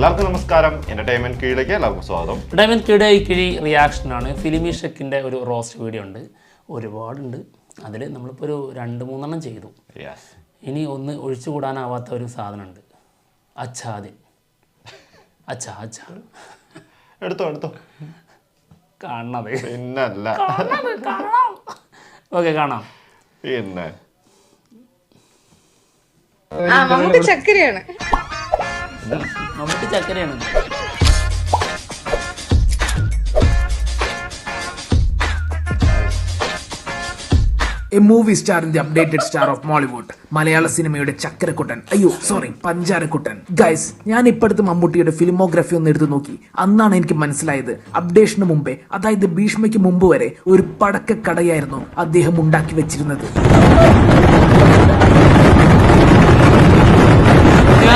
എല്ലാവർക്കും നമസ്കാരം. എന്റർടൈൻമെന്റ് കീഴിലേക്ക് എല്ലാവർക്കും സ്വാഗതം. എന്റർടൈൻമെന്റ് കീഴ് കിഴി റിയാക്ഷനാണ് ഫിലിമി ഷെക്കിന്റെ ഒരു റോസ്റ്റ് വീഡിയോ ഉണ്ട്. ഒരുപാടുണ്ട്. അതിൽ നമ്മളിപ്പോൾ ഒരു രണ്ട് മൂന്നെണ്ണം ചെയ്തു. യെസ് ഇനി ഒന്ന് ഒഴിച്ചുകൂടാനാവാത്ത ഒരു സാധനമുണ്ട്. അച്ഛാദിൻ അച്ഛാ അച്ഛാ എടുത്തോ എടുത്തോ. കാണണത് പിന്നല്ല. ഓക്കെ കാണാം. പിന്നെ. ആ മമ്മൂട്ടി ചക്കരയാണ്. നമുക്ക് ചക്കരയാണ്. എ മൂവി സ്റ്റാറിന്റെ അപ്ഡേറ്റഡ് സ്റ്റാർ ഓഫ് മോളിവുഡ് മലയാള സിനിമയുടെ ചക്കരക്കുട്ടൻ. അയ്യോ സോറി പഞ്ചാരക്കുട്ടൻ. ഗൈസ് ഞാൻ ഇപ്പോഴത്തെ മമ്മൂട്ടിയുടെ ഫിലിമോഗ്രഫി ഒന്ന് എടുത്തു നോക്കി. അന്നാണ് എനിക്ക് മനസ്സിലായത്. അപ്ഡേഷന് മുമ്പേ അതായത് ഭീഷ്മയ്ക്ക് മുമ്പ് വരെ ഒരു പടക്ക കടയായിരുന്നു അദ്ദേഹം ഉണ്ടാക്കി വെച്ചിരുന്നത് ഞാൻ എന്തോ സീരിയസ് ആയിട്ട് പറയണേ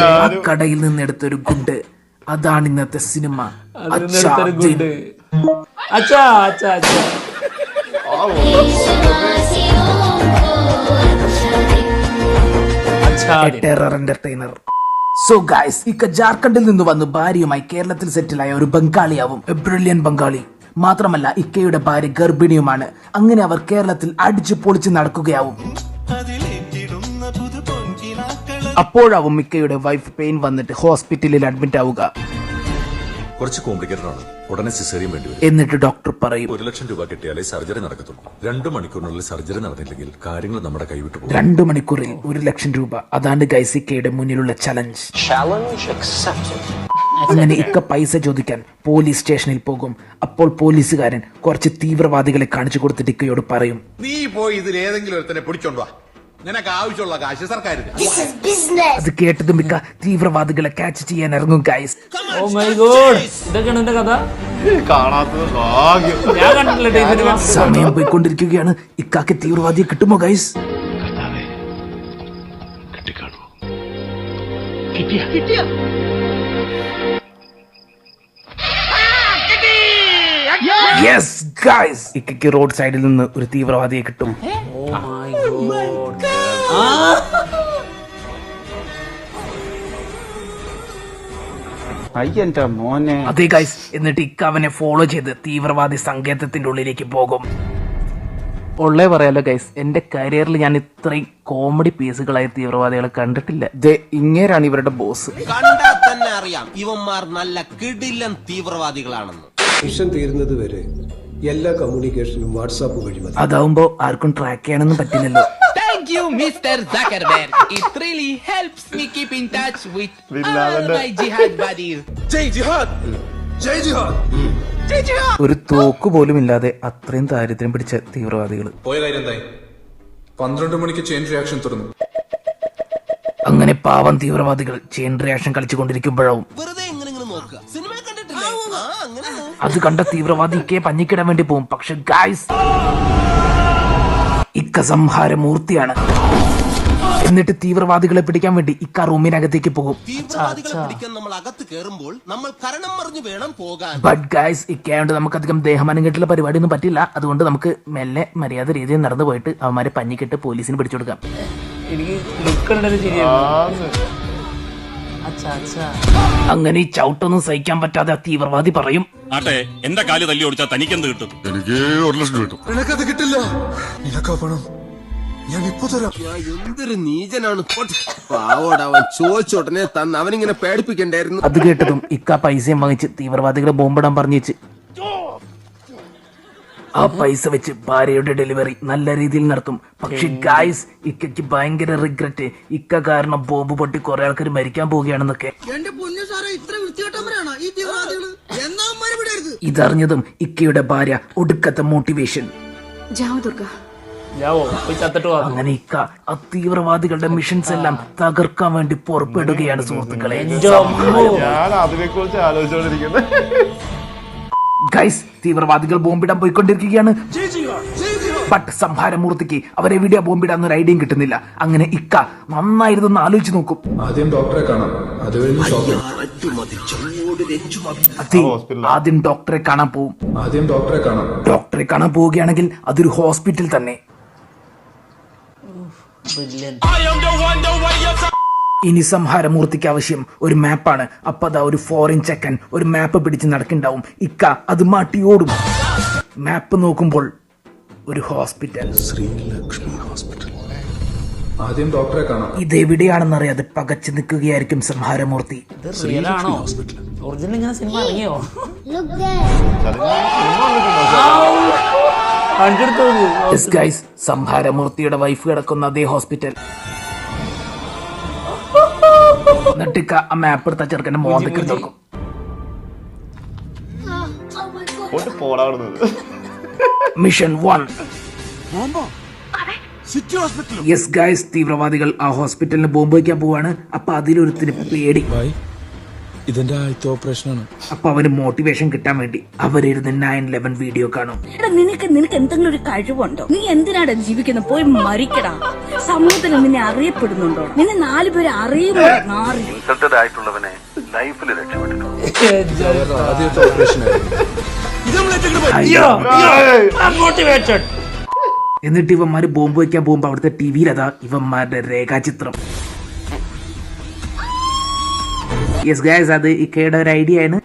ആ കടയിൽ നിന്ന് എടുത്തൊരു ഗുണ്ട്. അതാണ് ഇന്നത്തെ സിനിമ. അച്ഛാ അച്ഛാ അച്ഛാ എന്റർടൈനർ സോ ഗൈസ് ഇക്ക ജാർഖണ്ഡിൽ നിന്ന് വന്ന് ഭാര്യയുമായി കേരളത്തിൽ സെറ്റിലായ ഒരു ബംഗാളിയാവും. ബ്രില്യൻ ബംഗാളി. മാത്രമല്ല ഇക്കയുടെ ഭാര്യ ഗർഭിണിയുമാണ്. അങ്ങനെ അവർ കേരളത്തിൽ അടിച്ചു പൊളിച്ച് നടക്കുകയാവും. അപ്പോഴാവും മിക്കയുടെ വൈഫ് പെയിൻ വന്നിട്ട് ഹോസ്പിറ്റലിൽ അഡ്മിറ്റ് ആവുക. കുറച്ച് കോംപ്ലിക്കേറ്റഡ് ആണ്. ഉടനെ സിസേറിയൻ വേണ്ടി വരും. എന്നിട്ട് ഡോക്ടർ പറയും ഒരു ലക്ഷം രൂപ കിട്ടിയാലേ സർജറി നടക്കത്തുള്ളൂ. രണ്ടു മണിക്കൂറിനുള്ളിൽ സർജറി നടന്നില്ലെങ്കിൽ കാര്യങ്ങൾ നമ്മുടെ കൈവിട്ടു പോകും. രണ്ടു മണിക്കൂറിൽ ഒരു ലക്ഷം രൂപ. അതാണ് ഗൈസിക്കയുടെ മുന്നിലുള്ള ചലഞ്ച് അങ്ങനെ ഇക്ക പൈസ ചോദിക്കാൻ പോലീസ് സ്റ്റേഷനിൽ പോകും. അപ്പോൾ പോലീസുകാരൻ കുറച്ച് തീവ്രവാദികളെ കാണിച്ചു കൊടുത്തിട്ട് ഇക്കയോട് പറയും നീ പോയി ഇതിൽ ഏതെങ്കിലും ഒരുത്തനെ പിടിച്ചോണ്ട് വാ. നിനക്ക് ആവശ്യമുള്ള കാശ് സർക്കാർ അത് കേട്ടത് മിക്ക തീവ്രവാദികളെ ക്യാച്ച് ചെയ്യാൻ ഇറങ്ങും ഗൈസ് ഓ മൈ ഗോഡ് ഇതൊക്കെയാണ് എന്റെ കഥ? കാണാത്തത് ഭാഗ്യം. ഞാൻ കണ്ടിട്ടില്ല ഈ സിനിമ സമയം പോയിക്കൊണ്ടിരിക്കുകയാണ്. ഇക്കാക്ക് തീവ്രവാദിയെ കിട്ടുമോ ഗൈസ് യെസ് ഗൈസ് ഇക്കയ്ക്ക് റോഡ് സൈഡിൽ നിന്ന് ഒരു തീവ്രവാദിയെ കിട്ടും. അയ്യന്റെ മോനെ. അതെ ഗൈസ് എന്നിട്ട് ഇക്ക അവനെ ഫോളോ ചെയ്ത് തീവ്രവാദി സങ്കേതത്തിന്റെ ഉള്ളിലേക്ക് പോകും. ഉള്ളേ പറയാലോ ഗൈസ് എന്റെ കരിയറിൽ ഞാൻ ഇത്രയും കോമഡി പീസുകളായ തീവ്രവാദികളെ കണ്ടിട്ടില്ല. ഇങ്ങേരാണ് ഇവരുടെ ബോസ് തന്നെ അറിയാം. ഇവന്മാർ നല്ല കിടിലൻ തീവ്രവാദികളാണെന്ന്. മിഷൻ തീരുന്നത് വരെ എല്ലാ കമ്മ്യൂണിക്കേഷനും വാട്സാപ്പ് വഴി മതി. അതാവുമ്പോ ആർക്കും ട്രാക്ക് ചെയ്യാനൊന്നും പറ്റില്ലല്ലോ. Thank you, Mr. Zuckerberg. It really helps me keep in touch with all my jihad buddies. ജയ് ജിഹാദ്. ജയ് ജിഹാദ്. ഒരു തോക്ക് പോലും ഇല്ലാതെ അത്രയും ദാരിദ്ര്യം പിടിച്ച തീവ്രവാദികൾ പോയ കാര്യം എന്തായി? പന്ത്രണ്ട് മണിക്ക് ചെയിൻ റിയാക്ഷൻ തുറന്നു അങ്ങനെ പാവം തീവ്രവാദികൾ ചെയിൻ റിയാക്ഷൻ കളിച്ചുകൊണ്ടിരിക്കുമ്പോഴും വെറുതെ എങ്ങനെ ഇങ്ങനെ നോക്കുക? സിനിമ കണ്ടിട്ടില്ലേ? ആ അങ്ങനെ അത് കണ്ട തീവ്രവാദിക്ക് പഞ്ഞിക്കിടാൻ വേണ്ടി പോകും പക്ഷെ ഗായ്സ് ഇക്ക സംഹാരമൂർത്തിയാണ് എന്നിട്ട് തീവ്രവാദികളെ പിടിക്കാൻ വേണ്ടി ഇക്ക റൂമിനകത്തേക്ക് പോകും. തീവ്രവാദികളെ പിടിക്കാൻ നമ്മൾ അകത്ത് കയറുമ്പോൾ നമ്മൾ കരണം മറിഞ്ഞു വേണം പോകാൻ. ബട്ട് ഗായ്സ് ഇക്കയായോണ്ട് നമുക്കധികം ദേഹമനങ്ങിട്ടുള്ള പരിപാടിയൊന്നും പറ്റില്ല. അതുകൊണ്ട് നമുക്ക് മെല്ലെ മര്യാദ രീതിയിൽ നടന്നു പോയിട്ട് അവന്മാരെ പഞ്ഞിക്കിട്ട് പോലീസിന് പിടിച്ചു കൊടുക്കാം. എനിക്ക് അങ്ങനെ ഈ ചവിട്ടൊന്നും സഹിക്കാൻ പറ്റാതെ ആ തീവ്രവാദി പറയും. ആട്ടെ എന്റെ കാൽ തല്ലി തനിക്ക് തനിക്കെന്ത് കിട്ടും? എനിക്ക് ഒരു ലക്ഷം കിട്ടും. നിനക്കത് കിട്ടില്ല. നിനക്കാ പണം. ഞാൻ ഇപ്പൊ തരാം. എന്തൊരു നീചനാണ്. പാവോട് അവൻ ചോദിച്ചോടനെ തന്ന് അവനിങ്ങനെ പേടിപ്പിക്കണ്ടായിരുന്നു. അത് കേട്ടതും ഇക്ക പൈസയും വാങ്ങിച്ച് തീവ്രവാദികളെ ബോംബിടാൻ പറഞ്ഞു വെച്ച് ആ പൈസ വെച്ച് ഭാര്യയുടെ ഡെലിവറി നല്ല രീതിയിൽ നടത്തും. പക്ഷെ ഗായ്സ് ഇക്കയ്ക്ക് ഭയങ്കര റിഗ്രറ്റ് ഇക്ക കാരണം ബോംബ് പൊട്ടി കുറെ ആൾക്കാർ മരിക്കാൻ പോവുകയാണെന്നൊക്കെ. എന്റെ പൊന്നു സാറേ ഇത്ര വൃത്തികെട്ടവരാണ് ഈ എന്നാ വിടരുത്. ഇതറിഞ്ഞതും ഇക്കയുടെ ഭാര്യ ഒടുക്കത്തെ മോട്ടിവേഷൻ ജാവ ദുർഗ. അങ്ങനെ ഇക്ക ആ തീവ്രവാദികളുടെ മിഷൻസ് എല്ലാം തകർക്കാൻ വേണ്ടി പുറപ്പെടുകയാണ് സുഹൃത്തുക്കളെ. ഗൈസ് തീവ്രവാദികൾ ബോംബിടാൻ പോയിക്കൊണ്ടിരിക്കുകയാണ്. ബട്ട് സംഹാരമൂർത്തിക്ക് അവരെ വീഡിയോ ബോംബിടാൻ ഒരു ഐഡിയയും കിട്ടുന്നില്ല. അങ്ങനെ ഇക്ക നന്നായിരുന്നു ആലോചിച്ച് നോക്കും. ആദ്യം ഡോക്ടറെ കാണാം. അതെ ആദ്യം ഡോക്ടറെ കാണാൻ പോവും. ആദ്യം ഡോക്ടറെ കാണാം. ഡോക്ടറെ കാണാൻ പോവുകയാണെങ്കിൽ അതൊരു ഹോസ്പിറ്റൽ തന്നെ. ഇനി സംഹാരമൂർത്തിക്ക് ആവശ്യം ഒരു മാപ്പാണ്. അപ്പൊ അതാ ഒരു ഫോറിൻ ചെക്കൻ ഒരു മാപ്പ് പിടിച്ച് നടക്കുന്നുണ്ടാവും ഇക്ക അത് മാട്ടിയോടും. മാപ്പ് നോക്കുമ്പോൾ ഒരു ഹോസ്പിറ്റൽ ശ്രീലക്ഷ്മി ഹോസ്പിറ്റൽ ആദ്യം ഡോക്ടറെ കാണാം. ഇതെവിടെയാണെന്നറിയാതെ പകച്ചു നിൽക്കുകയായിരിക്കും സംഹാരമൂർത്തി. സംഹാരമൂർത്തിയുടെ വൈഫ് കിടക്കുന്ന അതേ ഹോസ്പിറ്റൽ എന്നിട്ടിക്ക ആ മാപ്പ് എടുത്ത ചെറുക്കന്റെ മോന്തക്ക് നോക്കും മിഷൻ വൺ യെസ് ഗൈസ് തീവ്രവാദികൾ ആ ഹോസ്പിറ്റലിന് ബോംബ് വയ്ക്കാൻ പോവാണ്. അപ്പൊ അതിലൊരുത്തിന് പേടി. ഇതിന്റെ ആദ്യത്തെ ഓപ്പറേഷനാണ്. അപ്പൊ അവന് മോട്ടിവേഷൻ കിട്ടാൻ വേണ്ടി അവരിരുന്ന് നയൻ ലെവൻ വീഡിയോ കാണും. എടാ നിനക്ക് നിനക്ക് എന്തെങ്കിലും ഒരു കഴിവുണ്ടോ? നീ എന്തിനാടാ ജീവിക്കുന്നത് പോയി മരിക്കടാ. സമൂഹത്തിൽ നിന്നെ അറിയപ്പെടുന്നുണ്ടോ? നിന്നെ നാലു പേര് അറിയുമോ നാറി. ആദ്യത്തെ ഓപ്പറേഷൻ മോട്ടിവേറ്റഡ് എന്നിട്ട് ഇവന്മാര് ബോംബ് വയ്ക്കാൻ പോകുമ്പോ അവിടുത്തെ ടിവിയിൽ അതാ ഇവന്മാരുടെ രേഖാചിത്രം. യെസ് ഗൈസ് അത് ഇക്കയുടെ ഒരു ഐഡിയ ആണ്.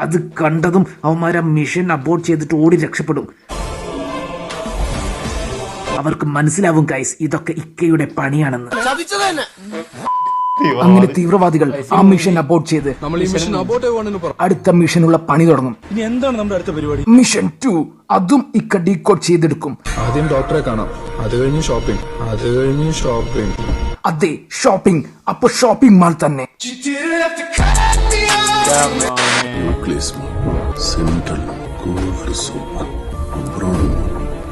അത് കണ്ടതും അവന്മാരെ മിഷൻ അബോർഡ് ചെയ്തിട്ട് ഓടി രക്ഷപ്പെടും. അവർക്ക് മനസ്സിലാവും ഗൈസ് ഇതൊക്കെ ഇക്കയുടെ പണിയാണെന്ന്. അങ്ങനെ തീവ്രവാദികൾ ആ മിഷൻ അബോർഡ് ചെയ്ത് അടുത്ത മിഷനുള്ള പണി തുടങ്ങും. ഇനി എന്താണ് നമ്മുടെ അടുത്ത പരിപാടി? മിഷൻ ടു അതും ഇക്ക ഡീകോഡ് ചെയ്തെടുക്കും. ആദ്യം ഡോക്ടറെ കാണാം. അത് കഴിഞ്ഞ് ഷോപ്പിംഗ് അത് കഴിഞ്ഞ് ഷോപ്പിംഗ് അതെ ഷോപ്പിംഗ് അപ്പൊ ഷോപ്പിംഗ് മാൾ തന്നെ. ന്യൂക്ലിയസ് സെൻട്രൽ കൂവർ സൂപ്പർ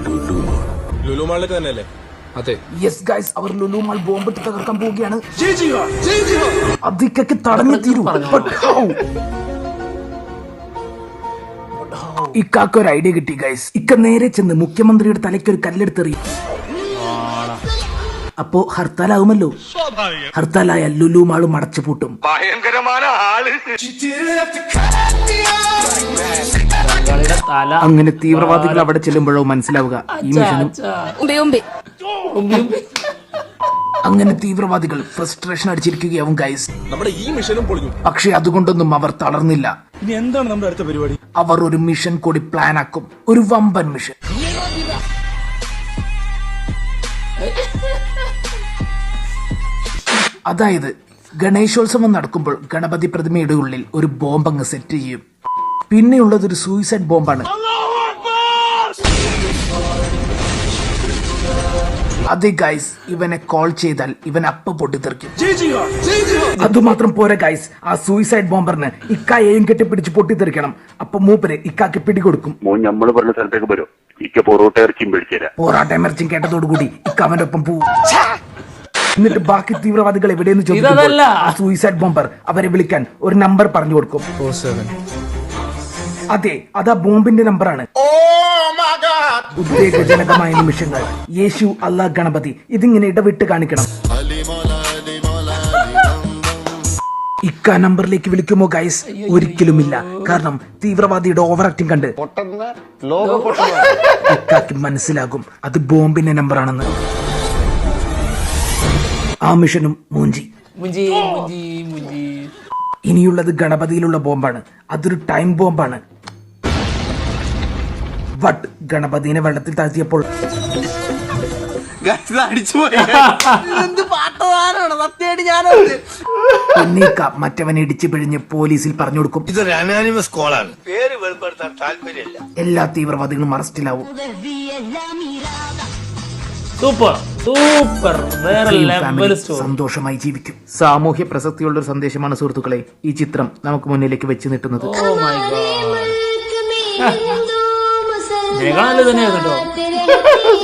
ലുലു ലുലു മാളിൽ തന്നെയല്ലേ? അതെ. യെസ് ഗൈസ് അവർ ലുലു മാൾ ബോംബിട്ട് തകർക്കാൻ പോവുകയാണ്. അതിക്കൊക്കെ തടഞ്ഞു how? ഇക്കാക്ക് ഒരു ഐഡിയ കിട്ടി ഗൈസ് ഇക്ക നേരെ ചെന്ന് മുഖ്യമന്ത്രിയുടെ തലയ്ക്ക് ഒരു കല്ലെടുത്തെറിയും അപ്പോ ഹർത്താലാവുമല്ലോ. ഹർത്താലായ ലുലു മാളും അടച്ചു പൂട്ടും. തല അങ്ങനെ തീവ്രവാദികൾ അവിടെ ചെല്ലുമ്പോഴോ മനസ്സിലാവുക. ഈ മിഷനും അങ്ങനെ തീവ്രവാദികൾ ഫ്രസ്ട്രേഷൻ അടിച്ചിരിക്കുകയാവും ഗൈസ് നമ്മുടെ ഈ മിഷനും പൊളിഞ്ഞു. പക്ഷെ അതുകൊണ്ടൊന്നും അവർ തളർന്നില്ല. ഇനി എന്താണ് നമ്മുടെ അടുത്ത പരിപാടി? അവർ ഒരു മിഷൻ കൂടി പ്ലാൻ ആക്കും. ഒരു വമ്പൻ മിഷൻ അതായത് ഗണേശോത്സവം നടക്കുമ്പോൾ ഗണപതി പ്രതിമയുടെ ഉള്ളിൽ ഒരു ബോംബ് അങ്ങ് സെറ്റ് ചെയ്യും. പിന്നെയുള്ളത് ഒരു സൂയിസൈഡ് ബോംബാണ് അതെ ഗൈസ് ഇവനെ കോൾ ചെയ്താൽ ഇവൻ അപ്പ പൊട്ടിത്തെറിക്കും അതുമാത്രം പോരെ ഗൈസ് ആ സൂയിസൈഡ് ബോംബറിന് ഇക്കായെയും കെട്ടിപ്പിടിച്ച് പൊട്ടിത്തെറിക്കണം അപ്പൊ മൂപ്പര് ഇക്കാക്ക് പിടികൊടുക്കും. മോൻ നമ്മൾ പറഞ്ഞ സ്ഥലത്തേക്ക് വരും. ഇക്ക പൊറോട്ട ഇറച്ചിയും എമർച്ചും കേട്ടതോടുകൂടി ഇക്ക അവന്റെ ഒപ്പം പോവും. എന്നിട്ട് ബാക്കി തീവ്രവാദികൾ എവിടെയെന്ന് ചോദിക്കുമ്പോൾ. ആ സൂയിസൈഡ് ബോംബർ അവരെ വിളിക്കാൻ ഒരു നമ്പർ പറഞ്ഞു കൊടുക്കും. അതെ അതാ ബോംബിന്റെ നമ്പറാണ് ഉദ്വേഗജനകമായ നിമിഷങ്ങൾ. യേശു അല്ലാ ഗണപതി ഇതിങ്ങനെ ഇടവിട്ട് കാണിക്കണം. ഇക്ക നമ്പറിലേക്ക് വിളിക്കുമോ ഗൈസ് ഒരിക്കലുമില്ല. കാരണം തീവ്രവാദിയുടെ ഓവർ ആക്ടിങ് കണ്ട് ഇക്കാക്ക് മനസ്സിലാകും. അത് ബോംബിന്റെ നമ്പർ ആണെന്ന് ആ മിഷനും മൂഞ്ചി. ഇനിയുള്ളത് ഗണപതിയിലുള്ള ബോംബാണ്. അതൊരു ടൈം ബോംബാണ്. ബട്ട് ഗണപതിനെ വെള്ളത്തിൽ താഴ്ത്തിയപ്പോൾ പിന്നീക്ക മറ്റവനെ ഇടിച്ചു പിഴിഞ്ഞ് പോലീസിൽ പറഞ്ഞു കൊടുക്കും. ഇതൊരു അനാനിമസ് കോളാണ് എല്ലാ തീവ്രവാദികളും അറസ്റ്റിലാവും. സൂപ്പർ സൂപ്പർ വേറെ ലെവൽ സ്റ്റോറി സന്തോഷമായി ജീവിക്കും. സാമൂഹ്യ പ്രസക്തിയുള്ള ഒരു സന്ദേശമാണ് സുഹൃത്തുക്കളെ ഈ ചിത്രം നമുക്ക് മുന്നിലേക്ക് വെച്ച് നീട്ടുന്നത്. ഓ മൈ ഗോഡ് ജയകാണല്ലോ തന്നെയായിരുന്നു കേട്ടോ.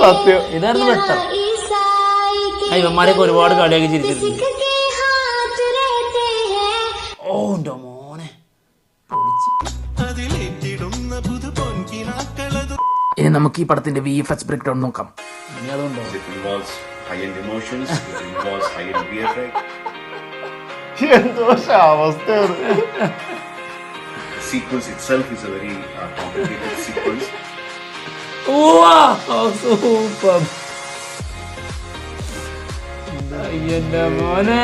സത്യം. ഇതായിരുന്നു ബെറ്റർ ഇവന്മാരെയൊക്കെ ഒരുപാട് കളിയാക്കി ചിരിച്ചിട്ടുണ്ട് ഓ മോനെ. ഇനി നമുക്ക് ഈ പടത്തിന്റെ V F X break down നോക്കാം. ഇനി അതുകൊണ്ടോ എന്തോ അവസ്ഥയാണ് സൂപ്പർ എന്റെ മോനെ.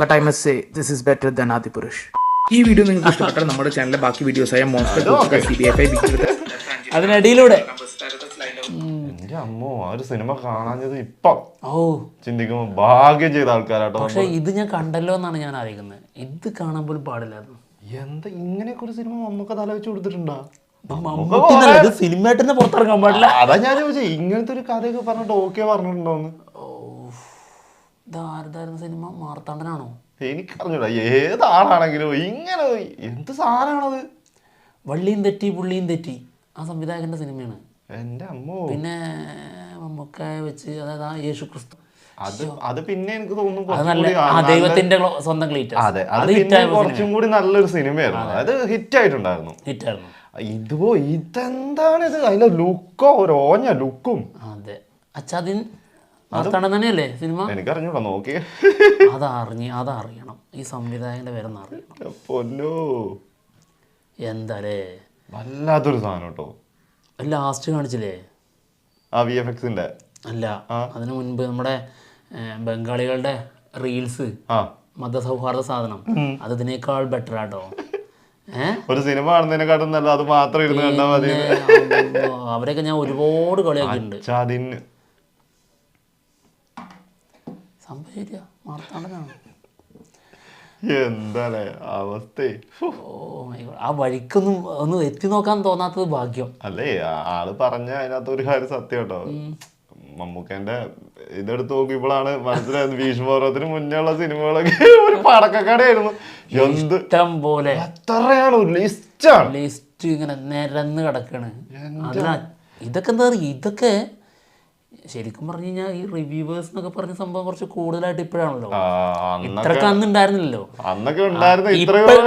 But I must say this is better than Adipurush ഈ വീഡിയോ നിങ്ങൾക്ക് ഇഷ്ടപ്പെട്ടാൽ നമ്മുടെ ചാനലിലെ ബാക്കി വീഡിയോസായ monster C B F I അതിനിടയിലൂടെ. അമ്മോ ആ ഒരു സിനിമ കാണാഞ്ഞത് ഇപ്പം. ഓ. ചിന്തിക്കുമ്പോ ഭാഗ്യം ചെയ്ത ആൾക്കാരാട്ടോ പക്ഷെ ഇത് ഞാൻ കണ്ടല്ലോ എന്നാണ് ഞാൻ ആലോചിക്കുന്നത്. ഇത് കാണാൻ പോലും പാടില്ലായിരുന്നു. എന്താ ഇങ്ങനെയൊക്കെ ഒരു സിനിമ നമുക്ക് തല കൊടുത്തിട്ടുണ്ടോ? മമ്മൂട്ടി സിനിമയായിട്ട് പുറത്തിറങ്ങാൻ പാടില്ല. അതാ ഞാൻ ചോദിച്ചത് ഇങ്ങനത്തെ ഒരു കഥയൊക്കെ പറഞ്ഞിട്ട് ഓക്കെ പറഞ്ഞിട്ടുണ്ടോന്ന്? ഇതാരതായിരുന്ന സിനിമ? മാർത്താണ്ഡനാണോ? എനിക്കറിഞ്ഞൂടാ ഏതാളാണെങ്കിലും ഇങ്ങനെ എന്ത് സാധനമാണത്? വള്ളിയും തെറ്റി പുള്ളിയും തെറ്റി. ആ സംവിധായകന്റെ സിനിമയാണ്. എന്റെ അമ്മോ. പിന്നെ മമ്മൂക്കായെ വെച്ച് അതായത് ആ യേശു ക്രിസ്തു അത് അത് പിന്നെ എനിക്ക് തോന്നുന്നു അത് ദൈവത്തിന്റെ സ്വന്തം ക്ലീറ്റ് അതെ അത് പിന്നെ കുറച്ചും കൂടി നല്ലൊരു സിനിമയായിരുന്നു. അതായത് ഹിറ്റ് ആയിട്ടുണ്ടായിരുന്നു ഹിറ്റായിരുന്നു. ഇതുപോ ഇതെന്താണ് ഇത്? അതിന്റെ ലുക്കോ ഒരു ഓഞ്ഞ ലുക്കും അതെ. അച്ഛാദിൻ മാർത്താണ്ഡൻ തന്നെയല്ലേ സിനിമ? എനിക്കറിഞ്ഞൂടാ നോക്കി അതറിഞ്ഞ് അതറിയണം. ഈ സംവിധായകന്റെ പേരെന്ന് അറിയണം. പൊന്നോ. എന്താലേ? വല്ലാത്തൊരു സാധനം കേട്ടോ. ലാസ്റ്റ് കാണിച്ചില്ലേ? ആ വി എഫ് എക്സിന്റെ അല്ല അതിനു മുൻപ് നമ്മുടെ ബംഗാളികളുടെ റീൽസ് മതസൗഹാർദ്ദ സാധനം. അത് ഇതിനേക്കാൾ ബെറ്റർ ആട്ടോ ഒരു സിനിമ കാണുന്നതിനെക്കാട്ടും നല്ല അത് മാത്രം ഇരുന്ന് കണ്ടാൽ മതി. അവരൊക്കെ ഞാൻ ഒരുപാട് കളിയാക്കിയിട്ടുണ്ട്. എന്താ സംഭവം ശരിയാ അവസ്ഥ? ആ വഴിക്കൊന്നും ഒന്ന് എത്തി നോക്കാൻ തോന്നാത്തത് ഭാഗ്യം. അല്ലേ ആൾ പറഞ്ഞ അതിനകത്ത് ഒരു കാര്യം സത്യം കേട്ടോ മമ്മൂക്കന്റെ ഇതെടുത്ത് നോക്കിയപ്പോഴാണ് മനസ്സിലായത് ഭീഷ്മപർവത്തിന് മുന്നേ ഉള്ള സിനിമകളൊക്കെ. ഒരു പടക്കക്കടയായിരുന്നു. എന്ത് ഇഷ്ടം പോലെ. എത്രയാണ് ലിസ്റ്റാണ്. ലിസ്റ്റ് ഇങ്ങനെ നിരന്ന് കിടക്കണ്. അതിനാ ഇതൊക്കെ എന്താ പറയുക ഇതൊക്കെ ശരിക്കും പറഞ്ഞു കഴിഞ്ഞാൽ ഈ റിവ്യൂവേഴ്സ് എന്നൊക്കെ പറഞ്ഞ സംഭവം കുറച്ച് കൂടുതലായിട്ട് ഇപ്പോഴാണല്ലോ. ഇത്രക്ക് അന്ന് ഉണ്ടായിരുന്നില്ലല്ലോ.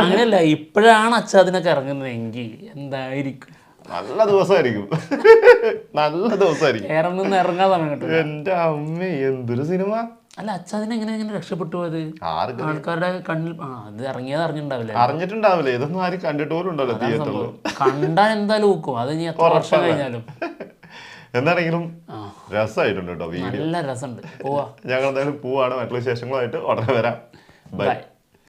അങ്ങനെയല്ല ഇപ്പോഴാണ് അച്ഛാദിനൊക്കെ ഇറങ്ങുന്നത്. എങ്കിൽ എന്തായിരിക്കും? നല്ല ദിവസമായിരിക്കും നല്ല ദിവസമായിരിക്കും ഇറങ്ങാൻ സമയം എന്റെ അമ്മ എന്തൊരു സിനിമ? അല്ല അച്ഛാദിനെ എങ്ങനെ എങ്ങനെ രക്ഷപ്പെട്ടു പോയത്? ആൾക്കാരുടെ കണ്ണിൽ അത് ഇറങ്ങിയത് അറിഞ്ഞിട്ടുണ്ടാവില്ല? അറിഞ്ഞിട്ടുണ്ടാവില്ല. ഇതൊന്നും ആരും കണ്ടിട്ട് പോലും ഉണ്ടല്ലോ തിയേറ്ററിൽ കണ്ടാൽ എന്തായാലും ഊക്കും. അത് ഇനി എത്ര വർഷം കഴിഞ്ഞാലും. എന്താണെങ്കിലും രസമായിട്ടുണ്ട് കേട്ടോ വീഡിയോ നല്ല രസമുണ്ട്. പോവാ. ഞങ്ങൾ എന്തായാലും പോവാണ്. മറ്റുള്ള വിശേഷങ്ങളുമായിട്ട് ഉടനെ വരാം. ബൈ